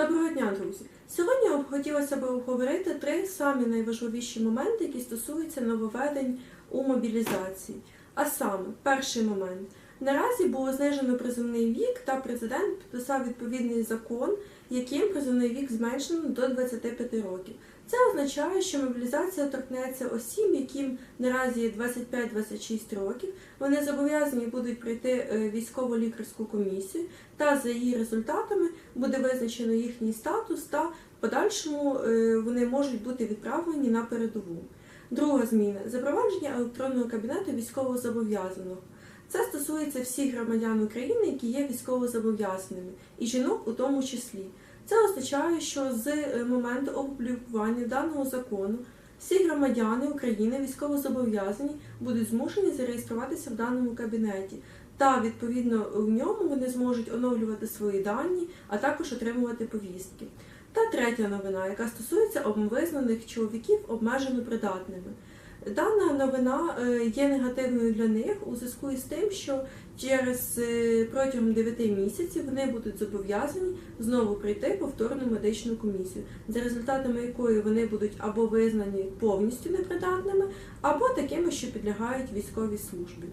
Доброго дня, друзі! Сьогодні я хотілося б обговорити три самі найважливіші моменти, які стосуються нововведень у мобілізації. А саме, перший момент. Наразі було знижено призовний вік, та президент підписав відповідний закон, яким призовний вік зменшено до 25 років. Це означає, що мобілізація торкнеться осіб, яким наразі 25-26 років. Вони зобов'язані будуть пройти е, військово-лікарську комісію, та за її результатами буде визначено їхній статус та в подальшому е, вони можуть бути відправлені на передову. Друга зміна запровадження електронного кабінету військовозобов'язаного. Це стосується всіх громадян України, які є військовозобов'язаними, і жінок у тому числі. Це означає, що з е, моменту опублікування даного закону всі громадяни України військовозобов'язані будуть змушені зареєструватися в даному кабінеті. Та відповідно в ньому вони зможуть оновлювати свої дані, а також отримувати повістки. Та третя новина, яка стосується обвизнаних чоловіків обмежено придатними. Дана новина е, є негативною для них у зв'язку із тим, що через е, протягом 9 місяців вони будуть зобов'язані знову прийти повторну медичну комісію, за результатами якої вони будуть або визнані повністю непридатними, або такими, що підлягають військовій службі.